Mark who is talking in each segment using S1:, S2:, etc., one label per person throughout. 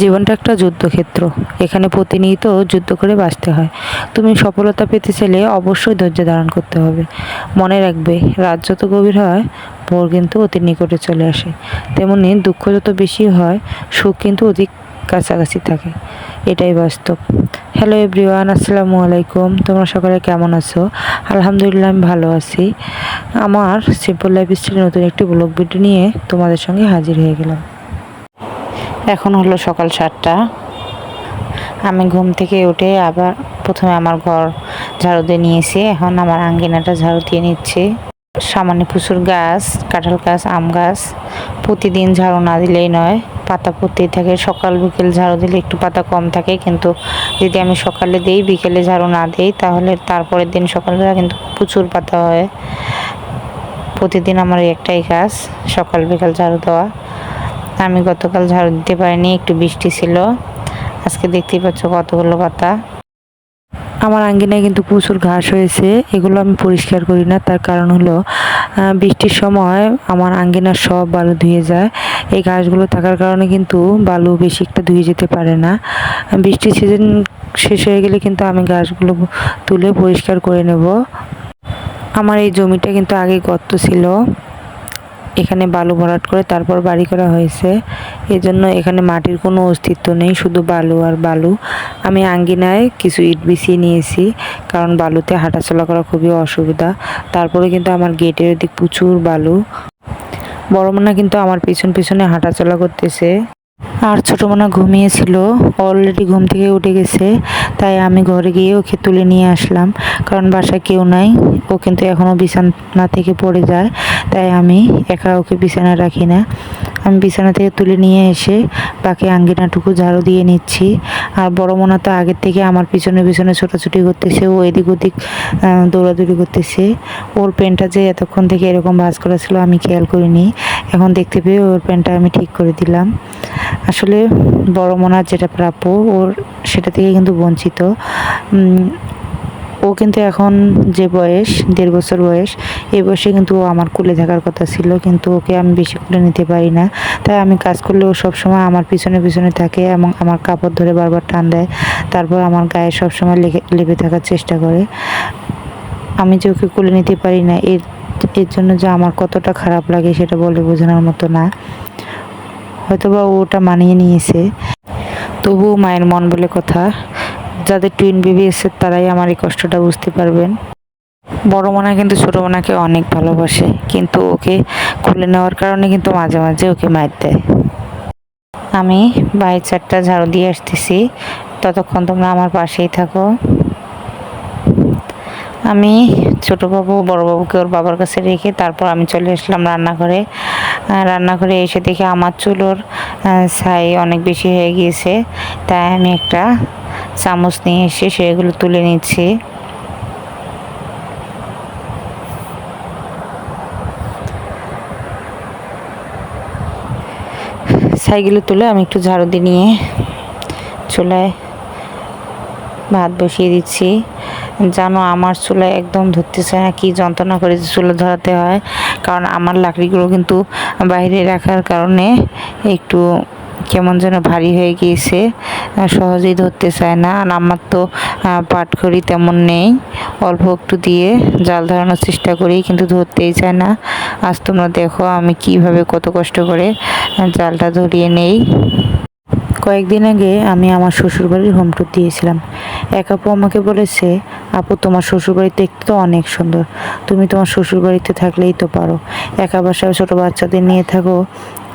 S1: জীবনটা একটা যুদ্ধক্ষেত্র। এখানে প্রতিনিয়ত যুদ্ধ করে বাঁচতে হয়। তুমি সফলতা পেতে চাইলে অবশ্যই ধৈর্য ধারণ করতে হবে। মনে রাখবে রাত যত গভীর হয়, ভোর কিন্তু অতি নিকটে চলে আসে। তেমনি দুঃখ যত বেশি হয়, সুখ কিন্তু অধিক কাছাকাছি থাকে। এটাই বাস্তব। হ্যালো এভরিওয়ান আসসালামু আলাইকুম। তোমরা সকলে কেমন আছো? আলহামদুলিল্লাহ আমি ভালো আছি। আমার সিম্পল লাইফ স্টাইলের নতুন একটি ব্লগ ভিডিও নিয়ে তোমাদের সঙ্গে হাজির হয়ে গেলাম। এখন হলো সকাল সাতটা। আমি ঘুম থেকে উঠে আবার প্রথমে আমার ঘর ঝাড়ু দিয়ে নিয়েছি, এখন আমার আঙ্গিনাটা ঝাড়ু দিয়ে নিচ্ছি। সামান্য প্রচুর গাছ, কাঁঠাল গাছ, আম গাছ, প্রতিদিন ঝাড়ু না দিলেই নয়। পাতা পড়তেই থাকে, সকাল বিকেল ঝাড়ু দিলে একটু পাতা কম থাকে, কিন্তু যদি আমি সকালে দিই, বিকেলে ঝাড়ু না দিই, তাহলে তারপরের দিন সকালবেলা কিন্তু প্রচুর পাতা হয়। প্রতিদিন আমার একটাই কাজ, সকাল বিকাল ঝাড়ু দেওয়া। আমি গতকাল ঝাড়ু দিতে পারিনি, একটু বৃষ্টি ছিল। আজকে দেখতেই পাচ্ছ কতগুলো পাতা। আমার আঙ্গিনায় কিন্তু প্রচুর ঘাস হয়েছে, এগুলো আমি পরিষ্কার করি না, তার কারণ হলো বৃষ্টির সময় আমার আঙ্গিনার সব বালু ধুয়ে যায়। এই ঘাসগুলো থাকার কারণে কিন্তু বালু বেশি একটা ধুয়ে যেতে পারে না। বৃষ্টির সিজন শেষ হয়ে গেলে কিন্তু আমি ঘাসগুলো তুলে পরিষ্কার করে নেব। আমার এই জমিটা কিন্তু আগে গর্ত ছিল। এখানে বালু ভরাট করে তারপর বাড়ি করা হয়েছে। এজন্য এখানে মাটির কোনো অস্তিত্ব নেই, শুধু বালু আর বালু। আমি আঙ্গিনায় কিছু ইট বিছিয়ে নিয়েছি, কারণ বালুতে হাঁটাচলা করা খুবই অসুবিধা। তারপরে কিন্তু আমার গেটের দিক প্রচুর বালু। বড় মনা কিন্তু আমার পিছন পিছনে হাঁটাচলা করতেছে। আর ছোটো মনা ঘুমিয়েছিল অলরেডি ঘুম থেকে উঠে গেছে। তাই আমি ঘরে গিয়ে ওকে তুলে নিয়ে আসলাম। কারণ বাসায় কেউ নাই, ও কিন্তু এখনও বিছানা থেকে পড়ে যায়, তাই আমি একা ওকে বিছানায় রাখি না। আমি বিছানা থেকে তুলে নিয়ে এসে বাকি আঙ্গিনাটুকু ঝাড়ু দিয়ে নিচ্ছি। আর বড় মোনা তো আগের থেকে আমার পিছনে পিছনে ছোটাছুটি করতেছে, ও এদিক ওদিক দৌড়াদৌড়ি করতেছে। ওর প্যান্টটা যে এতক্ষণ থেকে এরকম ভাঁজ করা ছিল আমি খেয়াল করিনি। এখন দেখতে পেয়ে ওর প্যান্টটা আমি ঠিক করে দিলাম। আসলে বড় মোনার যেটা প্রাপ্য, ওর সেটা থেকে কিন্তু বঞ্চিত। ও কিন্তু এখন যে বয়স, দেড় বছর বয়স, এই বয়সে কিন্তু ও আমার কুলে থাকার কথা ছিল, কিন্তু ওকে আমি বেশি কোলে নিতে পারি না। তাই আমি কাজ করলে ও সবসময় আমার পিছনে পিছনে থাকে এবং আমার কাপড় ধরে বারবার টান দেয়। তারপর আমার গায়ে সবসময় লেগে লেপে থাকার চেষ্টা করে। আমি যে ওকে কুলে নিতে পারি না, এর এর জন্য যে আমার কতটা খারাপ লাগে সেটা বলে বোঝানোর মতো না। হয়তোবা ও ওটা মানিয়ে নিয়েছে। তবুও মায়ের মন বলে কথা, যাদের টুইন বেবি এসে তারাই আমার এই কষ্টটা বুঝতে পারবেন। বড় মোনা কিন্তু ছোটো মোনাকে অনেক ভালোবাসে, কিন্তু ওকে খুলে নেওয়ার কারণে কিন্তু মাঝে মাঝে ওকে মায়ের দেয়। আমি বাইর চারটা ঝাড়ু দিয়ে আসতেছি, ততক্ষণ তোমরা আমার পাশেই থাকো। আমি ছোট বাবু, বড় বাবুকে ওর বাবার কাছে রেখে তারপর আমি চলে আসলাম রান্নাঘরে। রান্নাঘরে এসে দেখি আমার চুলোর ছাই অনেক বেশি হয়ে গিয়েছে। তাই আমি একটা চামচ নিয়ে এসে সেগুলো তুলে নিচ্ছি। ছাইগুলো তুলে আমি একটু ঝাড়ু দিয়ে নিয়ে চুলায় ভাত বসিয়ে দিচ্ছি। জানো আমার চুলায় একদম ধরতে চায় না, কি যন্ত্রণা করে চুলা ধরাতে হয়। কারণ আমার লাকড়িগুলো কিন্তু বাইরে রাখার কারণে একটু কেমন যেন ভারী হয়ে গিয়েছে সহজেই ধরতে চায় না। আর আমার তো পাটখড়ি তেমন নেই। অল্প একটু দিয়ে জাল ধরানোর চেষ্টা করি, কিন্তু ধরতেই চায় না। আজ তোমরা দেখো আমি কীভাবে কত কষ্ট করে জালটা ধরিয়ে নেই। কয়েকদিন আগে আমি আমার শ্বশুরবাড়ির হোম ট্যুর দিয়েছিলাম। এক আপু আমাকে বলেছে, আপু, তোমার শ্বশুরবাড়ি দেখতে তো অনেক সুন্দর। তুমি তোমার শ্বশুরবাড়িতে থাকলেই তো পারো। একা বাসায় ছোটো বাচ্চাদের নিয়ে থাকো।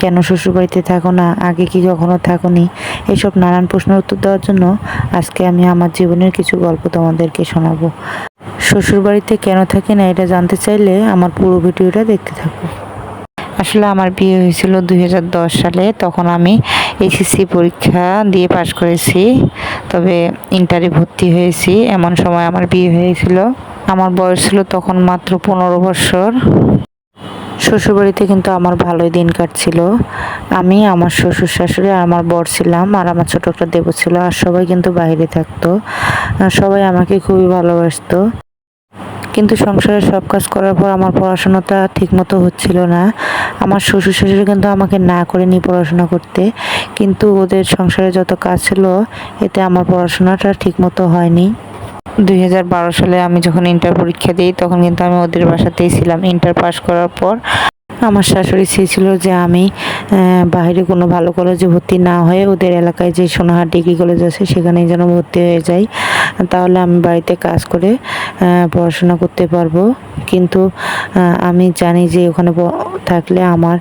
S1: কেন শ্বশুরবাড়িতে থাকো না? আগে কি কখনো থাকোনি? এসব নানান প্রশ্নের উত্তর দেওয়ার জন্য আজকে আমি আমার জীবনের কিছু গল্প তোমাদেরকে শোনাবো। শ্বশুরবাড়িতে কেন থাকি না এটা জানতে চাইলে আমার পুরো ভিডিওটা দেখতে থাকো। আসলে আমার বিয়ে হয়েছিল দুই হাজার দশ সালে। তখন আমি এসএসসি পরীক্ষা দিয়ে পাশ করেছি, তবে ইন্টারে ভর্তি হয়েছি। এমন সময় আমার বিয়ে হয়েছিল। আমার বয়স ছিল তখন মাত্র পনেরো বছর। শ্বশুরবাড়িতে কিন্তু আমার ভালোই দিন কাটছিল। আমি, আমার শ্বশুর শাশুড়ি আর আমার বর ছিলাম আর আমার ছোটো একটা দেব ছিল আর সবাই কিন্তু বাইরে থাকতো। সবাই আমাকে খুবই ভালোবাসতো। কিন্তু সংসারের সব কাজ করার পর আমার পড়াশোনাটা ঠিকমতো হচ্ছিল না। আমার শ্বশুর শাশুড়ি কিন্তু আমাকে না করে করেনি পড়াশোনা করতে। কিন্তু ওদের সংসারে যত কাজ ছিল, এতে আমার পড়াশোনাটা ঠিকমতো হয়নি। দুই হাজার বারো সালে আমি যখন ইন্টার পরীক্ষা দিই, তখন কিন্তু আমি ওদের বাসাতেই ছিলাম। ইন্টার পাস করার পর আমার শাশুড়ি চেয়েছিল যে আমি বাইরে কোনো ভালো কলেজে ভর্তি না হয়ে ওদের এলাকায় যে সোনাহার ডিগ্রি কলেজ আছে সেখানেই যেন ভর্তি হয়ে যাই। তাহলে আমি বাড়িতে কাজ করে পড়াশোনা করতে পারব। কিন্তু আমি জানি যে ওখানে থাকলে আমার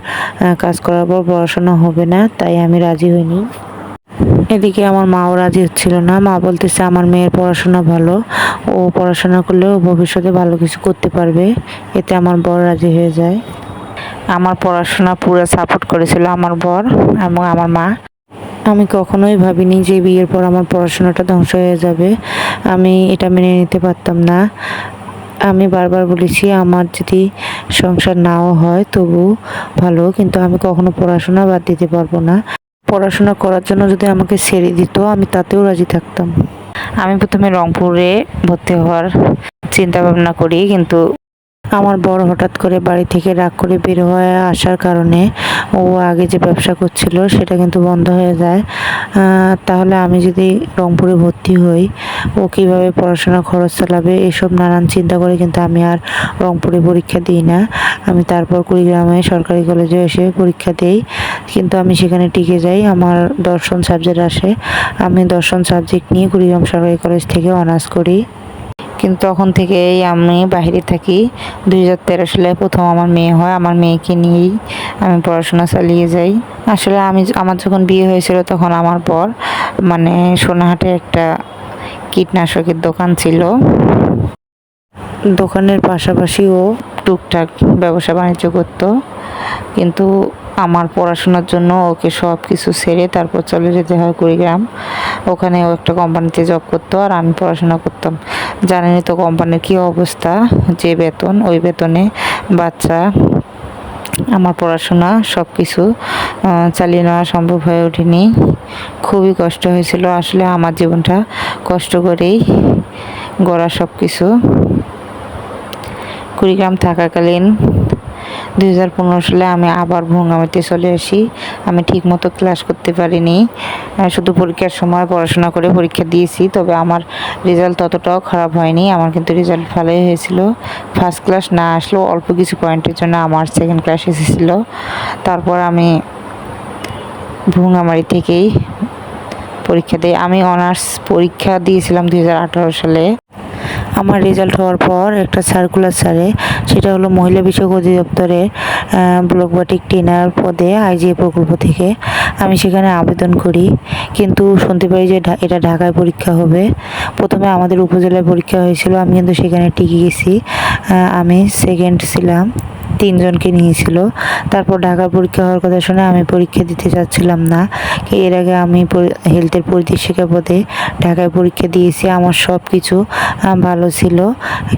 S1: কাজ করার পর পড়াশোনা হবে না, তাই আমি রাজি হইনি। এদিকে আমার মাও রাজি হচ্ছিল না। মা বলতেছে, আমার মেয়ের পড়াশোনা ভালো। ও পড়াশোনা করলেও ভবিষ্যতে ভালো কিছু করতে পারবে। এতে আমার বড় রাজি হয়ে যায়। আমার পড়াশোনা পুরো সাপোর্ট করেছিল আমার বর এবং আমার মা। আমি কখনোই ভাবিনি যে বিয়ের পর আমার পড়াশোনাটা ধ্বংস হয়ে যাবে। আমি এটা মেনে নিতে পারতাম না। আমি বারবার বলেছি, আমার যদি সংসার নাও হয় তবু ভালো, কিন্তু আমি কখনো পড়াশোনা বাদ দিতে পারব না। পড়াশোনা করার জন্য যদি আমাকে ছেড়ে দিত, আমি তাতেও রাজি থাকতাম। আমি প্রথমে রংপুরে ভর্তি হওয়ার চিন্তা ভাবনা করি, কিন্তু আমার বড় হঠাৎ করে বাড়ি থেকে রাগ করে বের হয়ে আসার কারণে ও আগে যে ব্যবসা করছিল সেটা কিন্তু বন্ধ হয়ে যায়। তাহলে আমি যদি রংপুরে ভর্তি হই, ও কীভাবে পড়াশোনা, খরচ চালাবে, এসব নানান চিন্তা করে কিন্তু আমি আর রংপুরে পরীক্ষা দিই না। আমি তারপর কুড়িগ্রামে সরকারি কলেজে এসে পরীক্ষা দিই, কিন্তু আমি সেখানে টিকে যাই, আমার দর্শন সাবজেক্ট আসে। আমি দর্শন সাবজেক্ট নিয়ে কুড়িগ্রাম সরকারি কলেজ থেকে অনার্স করি। কিন্তু তখন থেকেই আমি বাইরে থাকি। দুই হাজার তেরো সালে প্রথম আমার মেয়ে হয়, আমার মেয়েকে নিয়েই আমি পড়াশোনা চালিয়ে যাই। আসলে আমি আমার যখন বিয়ে হয়েছিল তখন আমার পর মানে সোনাহাটে একটা কীটনাশকের দোকান ছিল। দোকানের পাশাপাশি ও টুকটাক ব্যবসা বাণিজ্য করতো। কিন্তু আমার পড়াশোনার জন্য ওকে সব কিছু ছেড়ে তারপর চলে যেতে হয় কুড়িগ্রাম। ওখানে ও একটা কোম্পানিতে জব করতো আর আমি পড়াশোনা করতাম। জানেনই তো কোম্পানির কী অবস্থা? যে বেতন, ওই বেতনে বাচ্চা, আমার পড়াশোনা সব কিছু চালিয়ে নেওয়া সম্ভব হয়ে ওঠেনি। খুবই কষ্ট হয়েছিল। আসলে আমার জীবনটা কষ্ট করেই গড়া সব কিছু কুড়িগ্রাম থাকাকালীন দুই হাজার পনেরো সালে আমি আবার ভঙ্গামাতে চলে আসি। আমি ঠিকমতো ক্লাস করতে পারিনি। শুধু পরীক্ষার সময় পড়াশোনা করে পরীক্ষা দিয়েছি, তবে আমার রেজাল্ট ততটাও খারাপ হয়নি। আমার কিন্তু রেজাল্ট ভালোই হয়েছিল। ফার্স্ট ক্লাস না আসলেও অল্প কিছু পয়েন্টের জন্য আমার সেকেন্ড ক্লাস এসেছিল। তারপর আমি ভুঙ্গামারি থেকেই পরীক্ষা দিই। আমি অনার্স পরীক্ষা দিয়েছিলাম দু হাজার আঠারো সালে। আমার রেজাল্ট হওয়ার পর একটা সার্কুলার ছাড়ে। সেটা হলো মহিলা বিষয়ক অধিদপ্তরের ব্লকবাটিক ব্লক বাটিক টেনার পদে আইজিএ প্রকল্প থেকে আমি সেখানে আবেদন করি। কিন্তু শুনতে পাই যে এটা ঢাকায় পরীক্ষা হবে। প্রথমে আমাদের উপজেলায় পরীক্ষা হয়েছিল আমি কিন্তু সেখানে টিকে গেছি। আমি সেকেন্ড ছিলাম। তিনজনকে নিয়েছিল। তারপর ঢাকা পরীক্ষা হওয়ার কথা শুনে আমি পরীক্ষা দিতে চাচ্ছিলাম না। এর আগে আমি হেলথের পরিদর্শিকা পদে ঢাকায় পরীক্ষা দিয়েছি, আমার সব কিছু ভালো ছিল।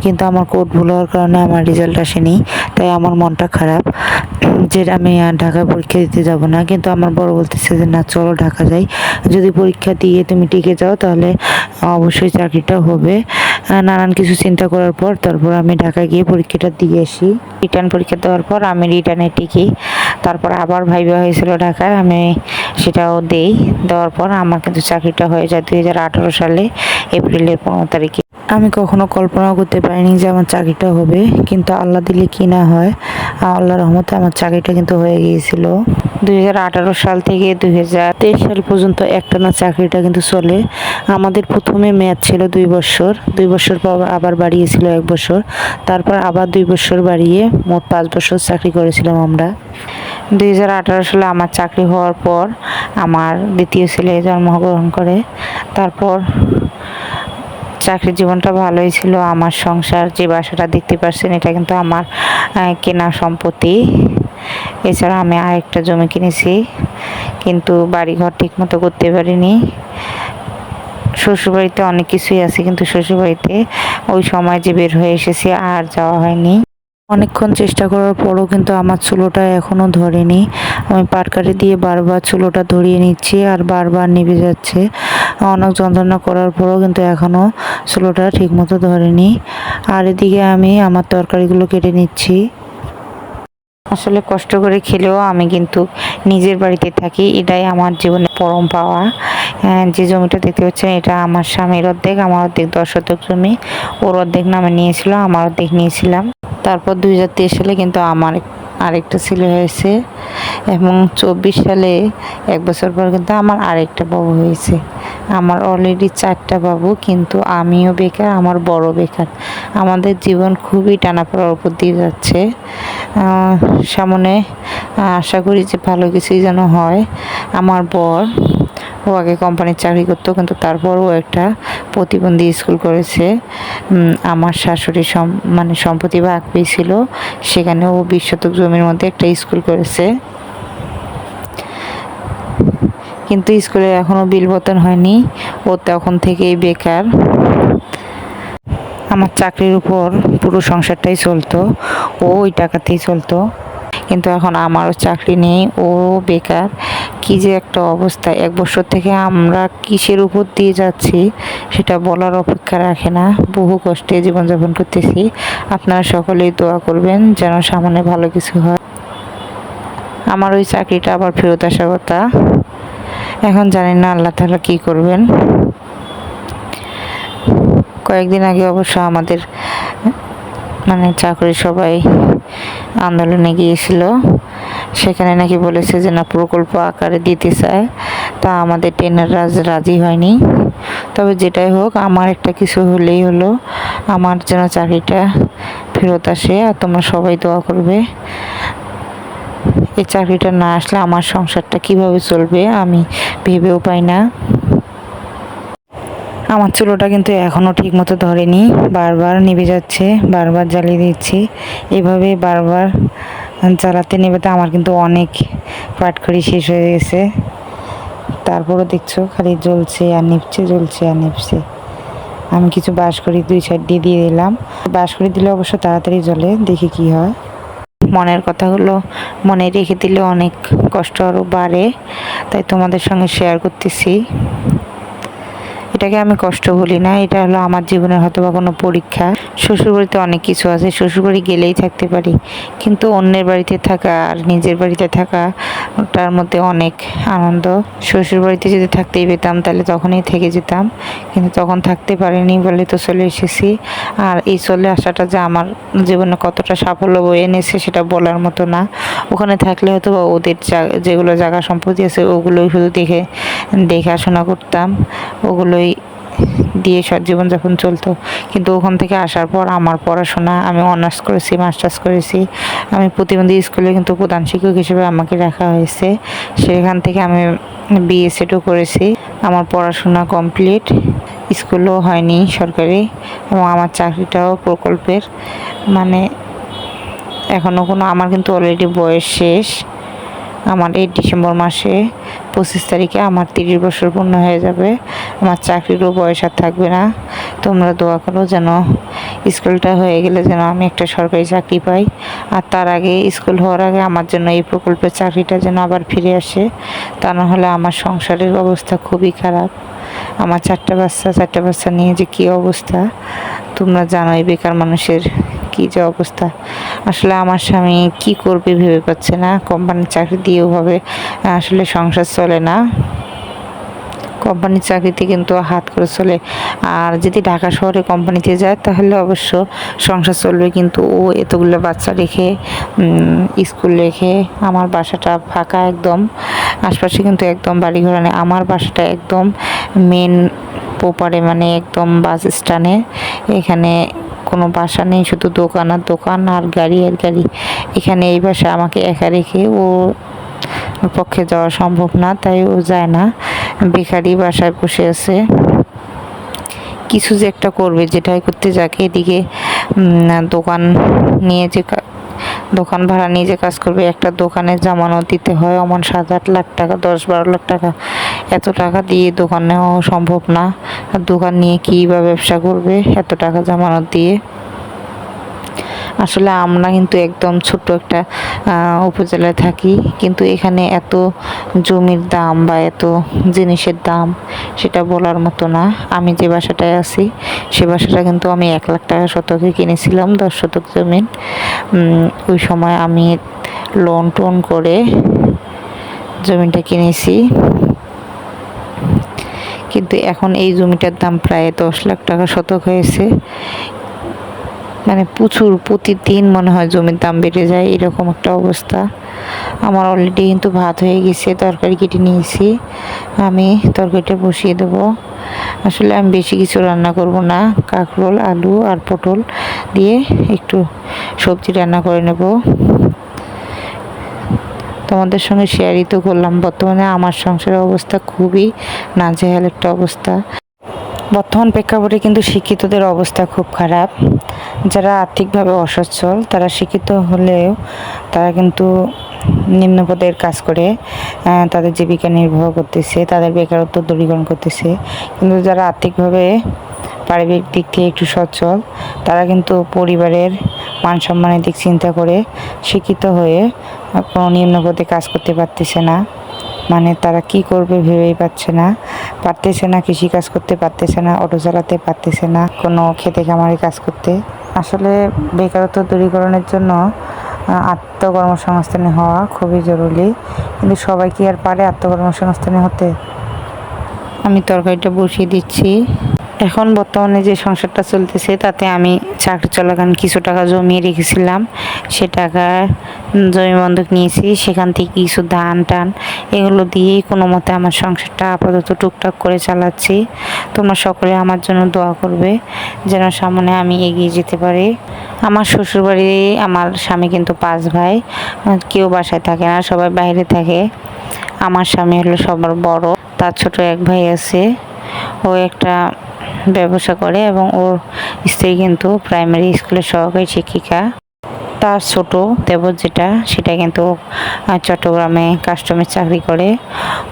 S1: কিন্তু আমার কোড ভুল হওয়ার কারণে আমার রেজাল্ট আসেনি। তাই আমার মনটা খারাপ যে আমি ঢাকায় পরীক্ষা দিতে যাব না। কিন্তু আমার বড় বলতেছে যে, না, চলো ঢাকা যাই। যদি পরীক্ষা দিয়ে তুমি টিকে যাও, তাহলে অবশ্যই চাকরিটা হবে। নানান কিছু চিন্তা করার পর তারপর আমি ঢাকায় গিয়ে পরীক্ষাটা দিয়ে আসি। রিটার্ন পরীক্ষা দেওয়ার পর আমি রিটার্নে টিকি। তারপর আবার ভাইবা হয়েছিল ঢাকায়, আমি সেটাও দেই। দেওয়ার পর আমার কিন্তু চাকরিটা হয়ে যায় দুই হাজার আঠারো সালে এপ্রিলের পনেরো তারিখে। আমি কখনো কল্পনা করতে পারিনি যে আমার চাকরিটা হবে, কিন্তু আল্লাহ দিলে কি না হয় আল্লাহ রহমতে আমার চাকরিটা কিন্তু হয়ে গিয়েছিল। দুই হাজার আঠারো সাল থেকে দুই হাজার তেইশ সাল পর্যন্ত একটানা চাকরিটা কিন্তু চলে। আমাদের প্রথমে মেয়াদ ছিল দুই বছর দুই বছর পর আবার বাড়িয়েছিল এক বছর, তারপর আবার দুই বছর বাড়িয়ে মোট পাঁচ বছর চাকরি করেছিলাম আমরা। দুই হাজার আঠারো সালে আমার চাকরি হওয়ার পর আমার দ্বিতীয় ছেলে জন্মগ্রহণ করে, তারপর চাকরির জীবনটা ভালোই ছিল, আমার সংসার যে বাসাটা দেখতে পাচ্ছেন এটা কিন্তু আমার কেনা সম্পত্তি। এছাড়া আমি আরেকটা জমি কিনেছি, কিন্তু বাড়িঘর ঠিক মতো করতে পারিনি। শ্বশুরবাড়িতে অনেক কিছুই আছে, কিন্তু শ্বশুরবাড়িতে ওই সময় যে বের হয়ে এসেছি আর যাওয়া হয়নি। অনেকক্ষণ চেষ্টা করার পরও কিন্তু আমার চুলোটা এখনও ধরেনি। আমি পাটকাঠি দিয়ে বারবার চুলোটা ধরিয়ে নিচ্ছি আর বারবার নিভে যাচ্ছে। অনেক যন্ত্রণা করার পরও কিন্তু এখনও চুলোটা ঠিকমতো ধরেনি। আর এদিকে আমি আমার তরকারিগুলো কেটে নিচ্ছি। আসলে কষ্ট করে খেলেও আমি কিন্তু নিজের বাড়িতে থাকি, এটাই আমার জীবনে পরম পাওয়া। যে জমিটা দেখতে পাচ্ছেন, এটা আমার স্বামীর অর্ধেক, আমার অর্ধেক দশ শতক জমি। ওর অর্ধেক নামে নিয়েছিল, আমার অর্ধেক নিয়েছিলাম। তারপর দুই হাজার তেইশ সালে কিন্তু আমার আরেকটা ছেলে হয়েছে এবং চব্বিশ সালে এক বছর পর কিন্তু আমার আরেকটা বাবু হয়েছে। আমার অলরেডি চারটা বাবু, কিন্তু আমিও বেকার, আমার বড় বেকার। আমাদের জীবন খুবই টানাপড়ার উপর দিয়ে যাচ্ছে। সামনে আশা করি যে ভালো কিছুই যেন হয়। আমার বর ও আগে কোম্পানির চাকরি করতো, কিন্তু তারপরও একটা প্রতিবন্ধী স্কুল করেছে। আমার শাশুড়ি সম মানে সম্পত্তি ভাগ পেয়েছিল সেখানে ও বিশ শতক জমির মধ্যে একটা স্কুল করেছে। কিন্তু স্কুলে এখনও বিল বতন হয়নি, ও তখন থেকেই বেকার। আমার চাকরির উপর পুরো সংসারটাই চলতো, ও ওই টাকাতেই চলতো। কিন্তু এখন আমারও চাকরি নেই, ও বেকার। কি যে একটা অবস্থা। এক বছর থেকে আমরা কিসের উপর দিয়ে যাচ্ছি সেটা বলার অপেক্ষা রাখে না। বহু কষ্টে জীবনযাপন করতেছি। আপনারা সকলেই দোয়া করবেন যেন সামনে ভালো কিছু হয়। আমার ওই চাকরিটা আবার ফেরত আসার কথা। এখন জানি না আল্লাহ তাআলা কী করবেন। কয়েকদিন আগে অবশ্য আমাদের মানে চাকরি সবাই আন্দোলনে গিয়েছিল। সেখানে নাকি বলেছে যে না, প্রকল্প আকারে দিতে চায়। তা আমাদের টেনার রাজ রাজি হয়নি। তবে যেটাই হোক, আমার একটা কিছু হলেই হলো। আমার যেন চাকরিটা ফেরত আসে আর তোমরা সবাই দোয়া করবে। এই চাকরিটা না আসলে আমার সংসারটা কীভাবে চলবে, আমি ভেবেও পাই না। আমার চুলোটা কিন্তু এখনও ঠিক মতো ধরেনি। বারবার নিভে যাচ্ছে, বারবার জ্বালিয়ে দিচ্ছি। এভাবে বারবার জ্বালাতে নেবেতে আমার কিন্তু অনেক পাটখড়ি শেষ হয়ে গেছে। তারপরও দেখছ খালি জ্বলছে আর নিপছে, জ্বলছে আর নিপছে। আমি কিছু বাঁশখড়ি দুই সাইড দিয়ে দিয়ে দিলাম। বাঁশখড়ি দিলে অবশ্য তাড়াতাড়ি জ্বলে, দেখি কি হয়। মনের কথাগুলো মনে রেখে দিলে অনেক কষ্ট আরও বাড়ে, তাই তোমাদের সঙ্গে শেয়ার করতেছি। এটাকে আমি কষ্ট বলি না, এটা হলো আমার জীবনের হয়তো বা কোনো পরীক্ষা। শ্বশুরবাড়িতে অনেক কিছু আছে, শ্বশুরবাড়ি গেলেই থাকতে পারি। কিন্তু অন্যের বাড়িতে থাকা আর নিজের বাড়িতে থাকা তার মধ্যে অনেক আনন্দ। শ্বশুরবাড়িতে যদি থাকতেই পেতাম, তাহলে তখনই থেকে যেতাম। কিন্তু তখন থাকতে পারিনি বলে তো চলে এসেছি। আর এই চলে আসাটা যে আমার জীবনে কতটা সাফল্য বয়ে এনেছে, সেটা বলার মতো না। ওখানে থাকলে হয়তো বা ওদের যেগুলো জায়গা সম্পত্তি আছে, ওগুলোই শুধু দেখে, দেখাশোনা করতাম। ওগুলোই দিয়ে সব জীবনযাপন চলতো। কিন্তু ওখান থেকে আসার পর আমার পড়াশোনা, আমি অনার্স করেছি মাস্টার্স করেছি। আমি প্রতিবন্ধী স্কুলে কিন্তু প্রধান শিক্ষক হিসেবে আমাকে রাখা হয়েছে। সেখান থেকে আমি বিএসএডও করেছি। আমার পড়াশোনা কমপ্লিট স্কুলও হয়নি সরকারি এবং আমার চাকরিটাও প্রকল্পের। মানে এখনও কোনো, আমার কিন্তু অলরেডি বয়স শেষ। আমার এই ডিসেম্বর মাসে পঁচিশ তারিখে আমার তিরিশ বছর পূর্ণ হয়ে যাবে। আমার চাকরিরও বয়স আর থাকবে না। তোমরা দোয়া করো যেন স্কুলটা হয়ে গেলে যেন আমি একটা সরকারি চাকরি পাই। আর তার আগে স্কুল হওয়ার আগে আমার জন্য এই প্রকল্পের চাকরিটা যেন আবার ফিরে আসে। তা না হলে আমার সংসারের অবস্থা খুবই খারাপ। আমার চারটা বাচ্চা চারটা বাচ্চা নিয়ে যে কী অবস্থা? তোমরা জানোই, বেকার মানুষের কী যে অবস্থা? আসলে আমার স্বামী কি করবে ভেবে পাচ্ছে না। কোম্পানির চাকরি দিয়েও হবে আসলে সংসার চলে না। কোম্পানির চাকরিতে কিন্তু হাত করে চলে। আর যদি ঢাকা শহরে কোম্পানিতে যায়, তাহলে অবশ্য সংসার চলবে কিন্তু ও এতগুলো বাচ্চা রেখে স্কুল রেখে, আমার বাসাটা ফাঁকা একদম। আশপাশে কিন্তু একদম বাড়ি ঘোরা নেই। আমার বাসাটা একদম মেন পোপারে মানে একদম বাস স্ট্যান্ডে। এখানে কোনো বাসা নেই, শুধু দোকান আর দোকান আর গাড়ি আর গাড়ি। এখানে এই বাসা আমাকে একা রেখে ও পক্ষে যাওয়া সম্ভব না, তাই ও যায় না। বেকারি বাসায় বসে আছে। কিছু যে একটা করবে, যেটাই করতে যাকে, এদিকে দোকান নিয়ে যে দোকান ভাড়া নিজে কাজ করবে, একটা দোকানে জামানো দিতে হয়। অমন সাত আট লাখ টাকা, দশ বারো লাখ টাকা। এত টাকা দিয়ে দোকান নেওয়া সম্ভব না। দোকান নিয়ে কী বা ব্যবসা করবে? এত টাকা জামানত দিয়ে। আসলে আমরা কিন্তু একদম ছোট্ট একটা উপজেলায় থাকি। কিন্তু এখানে এত জমির দাম বা এত জিনিসের দাম সেটা বলার মতো না। আমি যে বাসাটায় আছি, সে বাসাটা কিন্তু আমি এক লাখ টাকা শতকে কিনেছিলাম দশ শতক জমিন ওই সময় আমি লোন টোন করে জমিটা কিনেছি। কিন্তু এখন এই জমিটার দাম প্রায় দশ লাখ টাকা শতক হয়েছে। মানে প্রচুর, প্রতিদিন মনে হয় জমির দাম বেড়ে যায়, এরকম একটা অবস্থা। আমার অলরেডি কিন্তু ভাত হয়ে গেছে, তরকারি কেটে নিয়েছি। আমি তরকারিটা বসিয়ে দেবো। আসলে আমি বেশি কিছু রান্না করব না। কাঁকরোল, আলু আর পটল দিয়ে একটু সবজি রান্না করে নেব। তোমাদের সঙ্গে শেয়ারই তো করলাম। বর্তমানে আমার সংসারের অবস্থা খুবই নাজেহাল একটা অবস্থা। বর্তমান প্রেক্ষাপটে কিন্তু শিক্ষিতদের অবস্থা খুব খারাপ। যারা আর্থিকভাবে অসচ্ছল, তারা শিক্ষিত হলেও তারা কিন্তু নিম্ন পদের কাজ করে তাদের জীবিকা নির্বাহ করতেছে, তাদের বেকারত্ব দূরীকরণ করতেছে। কিন্তু যারা আর্থিকভাবে পারিবারিক দিক থেকে একটু সচ্ছল, তারা কিন্তু পরিবারের মান সম্মানের দিক চিন্তা করে শিক্ষিত হয়ে কোনো নিম্ন পদে কাজ করতে পারতেছে না। মানে তারা কি করবে ভেবেই পাচ্ছে না। পারতেছে না কৃষি কাজ করতে পারতেছে না অটো চালাতে পারতেছে না কোনো খেতে খামারে কাজ করতে। আসলে বেকারত্ব দূরীকরণের জন্য আত্মকর্মসংস্থানে হওয়া খুবই জরুরি। কিন্তু সবাই কি আর পারে আত্মকর্মসংস্থানে হতে? আমি তরকারিটা বসিয়ে দিচ্ছি। এখন বর্তমানে যে সংসারটা চলতেছে তাতে আমি চাকরি চলাকালীন কিছু টাকা জমিয়ে রেখেছিলাম। সে টাকা জমি বন্ধক নিয়েছি, সেখান থেকে কিছু ধান টান, এগুলো দিয়েই কোনো মতে আমার সংসারটা আপাতত টুকটাক করে চালাচ্ছি। তোমরা সকলে আমার জন্য দোয়া করবে, যেন সামনে আমি এগিয়ে যেতে পারি। আমার শ্বশুরবাড়ি, আমার স্বামী কিন্তু পাঁচ ভাই, কেউ বাসায় থাকে না, সবাই বাইরে থাকে। আমার স্বামী হলো সবার বড়, তার ছোট এক ভাই আছে। ও একটা ব্যবসা করে এবং ওর স্ত্রী কিন্তু প্রাইমারি স্কুলের সহকারী শিক্ষিকা। তার ছোট দেবর যেটা, সেটা কিন্তু চট্টগ্রামে কাস্টমে চাকরি করে।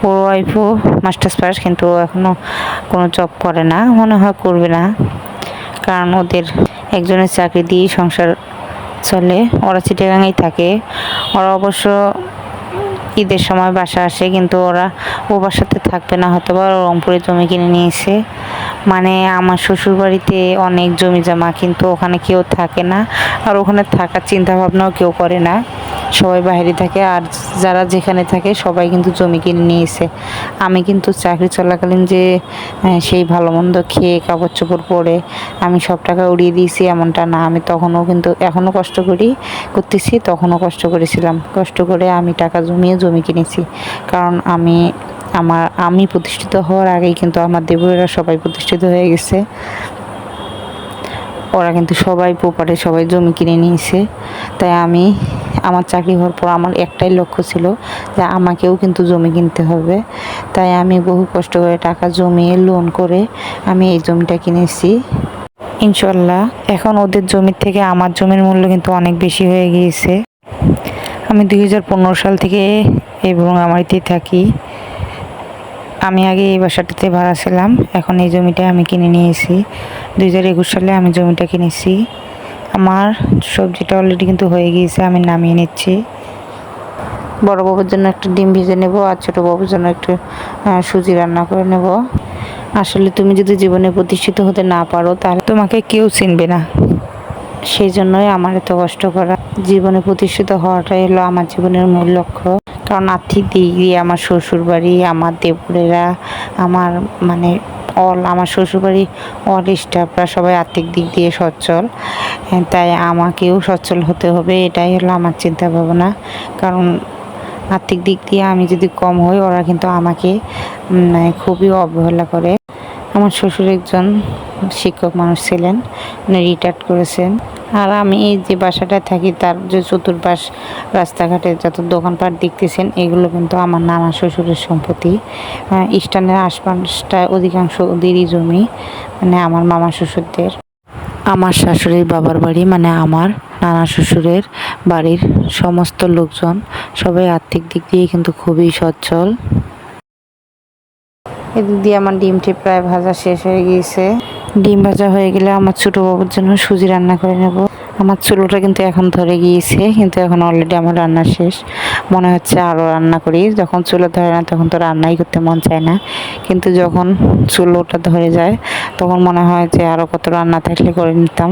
S1: ওর ওয়াইফও মাস্টার্স পাস কিন্তু এখনও কোনো জব করে না। মনে হয় করবে না। কারণ ওদের একজনের চাকরি দিয়েই সংসার চলে। ওরা চিটাগাঙেই থাকে। ওরা অবশ্য ঈদের সময় বাসা আসে, কিন্তু ওরা ও বাসাতে থাকবে না হয়তো বা রংপুরে জমি কিনে নিয়েছে। মানে আমার শ্বশুর বাড়িতে অনেক জমি জমা কিন্তু ওখানে কেউ থাকে না। আর ওখানে থাকার চিন্তা ভাবনাও কেউ করে না। সবাই বাইরে থাকে আর যারা যেখানে থাকে সবাই কিন্তু জমি কিনে নিয়েছে আমি কিন্তু চাকরি চলাকালীন যে সেই ভালো মন্দ খেয়ে কাপড় চোপড় পরে আমি সব টাকা উড়িয়ে দিয়েছি এমনটা না। আমি তখনও কিন্তু, এখনও কষ্ট করি, করতেছি, তখনও কষ্ট করেছিলাম। কষ্ট করে আমি টাকা জমিয়ে জমি কিনেছি। কারণ আমি, আমার, আমি প্রতিষ্ঠিত হওয়ার আগেই কিন্তু আমার দেবরেরা সবাই প্রতিষ্ঠিত হয়ে গেছে। ওরা কিন্তু সবাই পোপারে সবাই জমি কিনে নিয়েছে। তাই আমি, আমার চাকরি হওয়ার পর আমার একটাই লক্ষ্য ছিল যে আমাকেও কিন্তু জমি কিনতে হবে। তাই আমি বহু কষ্ট করে টাকা জমিয়ে লোন করে আমি এই জমিটা কিনেছি। ইনশাল্লাহ এখন ওদের জমির থেকে আমার জমির মূল্য কিন্তু অনেক বেশি হয়ে গিয়েছে। আমি দু হাজার পনেরো সাল থেকে এবং আমারতেই থাকি। আমি আগে এই বাসাটাতে ভাড়া ছিলাম, এখন এই জমিটা আমি কিনে নিয়েছি। দুই হাজার একুশ সালে আমি জমিটা কিনেছি। আমার সবজিটা অলরেডি কিন্তু হয়ে গিয়েছে, আমি নামিয়ে নিচ্ছি। বড় বাবুর জন্য একটু ডিম ভেজে নেব আর ছোটো বাবুর জন্য একটু সুজি রান্না করে নেব। আসলে তুমি যদি জীবনে প্রতিষ্ঠিত হতে না পারো, তাহলে তোমাকে কেউ চিনবে না। সেই জন্যই আমার এত কষ্ট করা। জীবনে প্রতিষ্ঠিত হওয়াটাই হলো আমার জীবনের মূল লক্ষ্য। কারণ আর্থিক দিক দিয়ে আমার শ্বশুরবাড়ি আমার দেবরেরা আমার মানে অল আমার শ্বশুরবাড়ি অল স্টাফরা সবাই আর্থিক দিক দিয়ে সচ্ছল। হ্যাঁ, তাই আমাকেও সচ্ছল হতে হবে এটাই হলো আমার চিন্তা ভাবনা কারণ আর্থিক দিক দিয়ে আমি যদি কম হই ওরা কিন্তু আমাকে মানে খুবই অবহেলা করে। আমার শ্বশুর একজন শিক্ষক মানুষ ছিলেন উনি রিটায়ার্ড করেছেন। আর আমি এই যে বাসাটায় থাকি তার যে চতুর্পাশ রাস্তাঘাটে যত দোকানপাট দেখতেছেন এগুলো কিন্তু আমার নানা শ্বশুরের সম্পত্তি। আহ, ইস্টার্নের আশপাশটা অধিকাংশ ওদেরই জমি মানে আমার মামা শ্বশুরদের। আমার শাশুড়ির বাবার বাড়ি মানে আমার নানা শ্বশুরের বাড়ির সমস্ত লোকজন সবাই আর্থিক দিক দিয়ে কিন্তু খুবই সচ্ছল। এদিক দিয়ে আমার ডিমটি প্রায় ভাজা শেষ হয়ে গিয়েছে। ডিম ভাজা হয়ে গেলে আমার ছোটো বাবুর জন্য সুজি রান্না করে নেব। আমার চুলোটা কিন্তু এখন ধরে গিয়েছে, কিন্তু এখন অলরেডি আমার রান্না শেষ। মনে হচ্ছে আরও রান্না করি। যখন চুলো ধরে না, তখন তো রান্নাই করতে মন চায় না। কিন্তু যখন চুলোটা ধরে যায়, তখন মনে হয় যে আরও কত রান্না থাকলে করে নিতাম।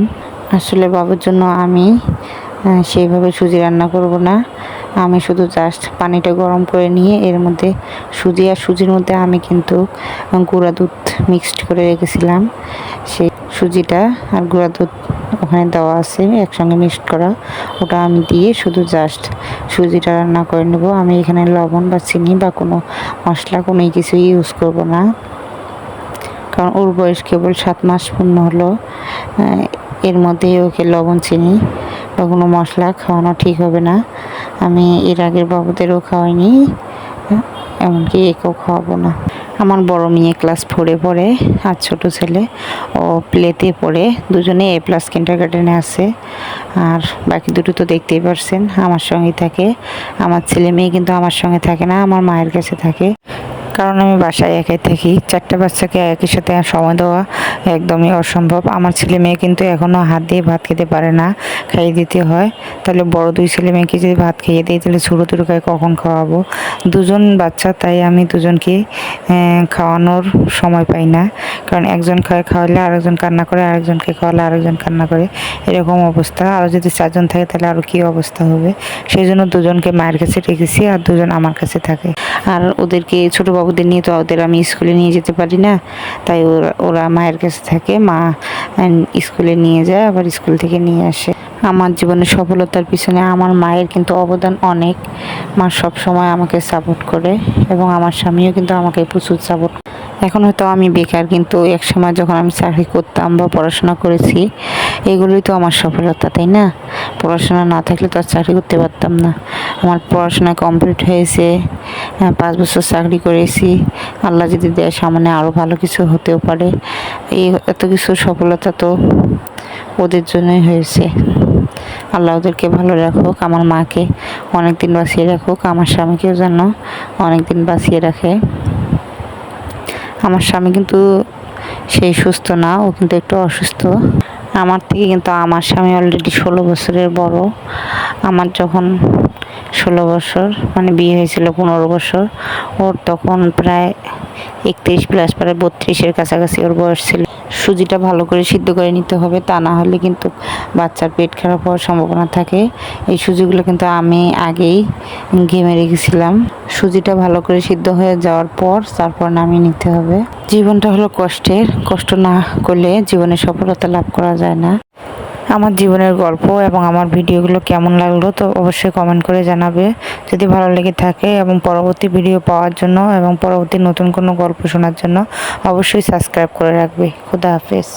S1: আসলে বাবুর জন্য আমি সেইভাবে সুজি রান্না করব না। আমি শুধু জাস্ট পানিটা গরম করে নিয়ে এর মধ্যে সুজি আর সুজির মধ্যে আমি কিন্তু গুঁড়া দুধ মিক্সড করে রেখেছিলাম। সেই সুজিটা আর গুঁড়া দুধ ওখানে দেওয়া আছে, একসঙ্গে মিক্সড করা। ওটা আমি দিয়ে শুধু জাস্ট সুজিটা রান্না করে নেব। আমি এখানে লবণ বা চিনি বা কোনো মশলা, কোনো কিছু ইউজ করব না। কারণ ওর বয়স কেবল সাত মাস পূর্ণ হলো। এর মধ্যে ওকে লবণ, চিনি বা কোনো মশলা খাওয়ানো ঠিক হবে না। আমি এর আগের বাবুদেরও খাওয়াইনি, এমনকি একেও খাওয়াবো না। আমার বড় মেয়ে ক্লাস ফোরে পড়ে, আর ছোট ছেলে। ও প্লেতে পড়ে, দুজনে এ প্লাস কিন্টার গার্ডেনে আছে। আর বাকি দুটো তো দেখতেই পারছেন, আমার সঙ্গেই থাকে। আমার ছেলে মেয়ে কিন্তু আমার সঙ্গে থাকে না, আমার মায়ের কাছে থাকে। কারণ আমি বাসায় একাই থাকি, চারটা বাচ্চাকে একই সাথে সময় দেওয়া একদমই অসম্ভব। আমার ছেলে মেয়ে কিন্তু এখনও হাত দিয়ে ভাত খেতে পারে না, খাইয়ে দিতে হয়। তাহলে বড় দুই ছেলে মেয়েকে যদি ভাত খাইয়ে দিই, তাহলে ছোটো দুটোকে কখন খাওয়াবো? দুজন বাচ্চা, তাই আমি দুজনকে খাওয়ানোর সময় পাই না। কারণ একজন খায় খাওয়ালে আরেকজন কান্না করে, আরেকজনকে খাওয়ালে আরেকজন কান্না করে। এরকম অবস্থা। আর যদি চারজন থাকে, তাহলে আরও কী অবস্থা হবে? সেই জন্য দুজনকে মায়ের কাছে রেখেছি আর দুজন আমার কাছে থাকে। আর ওদেরকে, ছোটো বাবুদের নিয়ে তো ওদের আমি স্কুলে নিয়ে যেতে পারি না। তাই ওরা ওরা মায়ের কাছে থাকে, মা স্কুলে নিয়ে যায়, আবার স্কুল থেকে নিয়ে আসে। আমার জীবনের সফলতার পিছনে আমার মায়ের কিন্তু অবদান অনেক। মা সব সময় আমাকে সাপোর্ট করে এবং আমার স্বামীও কিন্তু আমাকে প্রচুর সাপোর্ট এখন হয়তো আমি বেকার, কিন্তু এক সময় যখন আমি চাকরি করতাম বা পড়াশোনা করেছি, এগুলোই তো আমার সফলতা, তাই না? পড়াশোনা না থাকলে তো আর চাকরি করতে পারতাম না। আমার পড়াশোনা কমপ্লিট হয়েছে হ্যাঁ, পাঁচ বছর চাকরি করেছি। আল্লাহ যদি দেয় সামনে আরও ভালো কিছু হতেও পারে। এই এত কিছু সফলতা তো ওদের জন্যই হয়েছে। আল্লাহ ওদেরকে ভালো রাখুক আমার মাকে অনেক দিন বাঁচিয়ে রাখুক আমার স্বামীকেও যেন অনেক দিন বাঁচিয়ে রাখে। আমার স্বামী কিন্তু সেই সুস্থ না, ও কিন্তু একটু অসুস্থ। আমার থেকে কিন্তু আমার স্বামী অলরেডি ষোলো বছরের বড়। আমার যখন ষোলো বছর মানে বিয়ে হয়েছিল পনেরো বছর, ওর তখন প্রায় একত্রিশ প্লাস প্রায় বত্রিশের কাছাকাছি ওর বয়স ছিল। সুজিটা ভালো করে সিদ্ধ করে নিতে হবে, তা না হলে কিন্তু বাচ্চার পেট খারাপ হওয়ার সম্ভাবনা থাকে। এই সুজিগুলো কিন্তু আমি আগেই ঘেমে রেখেছিলাম। সুজিটা ভালো করে সিদ্ধ হয়ে যাওয়ার পর তারপর নামিয়ে নিতে হবে। জীবনটা হলো কষ্টের, কষ্ট না করলে জীবনে সফলতা লাভ করা যায় না। আমার জীবনের গল্প এবং আমার ভিডিওগুলো কেমন লাগল তো অবশ্যই কমেন্ট করে জানাবে। যদি ভালো লেগে থাকে এবং পরবর্তী ভিডিও পাওয়ার জন্য এবং পরবর্তী নতুন কোনো গল্প শোনার জন্য অবশ্যই সাবস্ক্রাইব করে রাখবে। খুদা হাফেজ।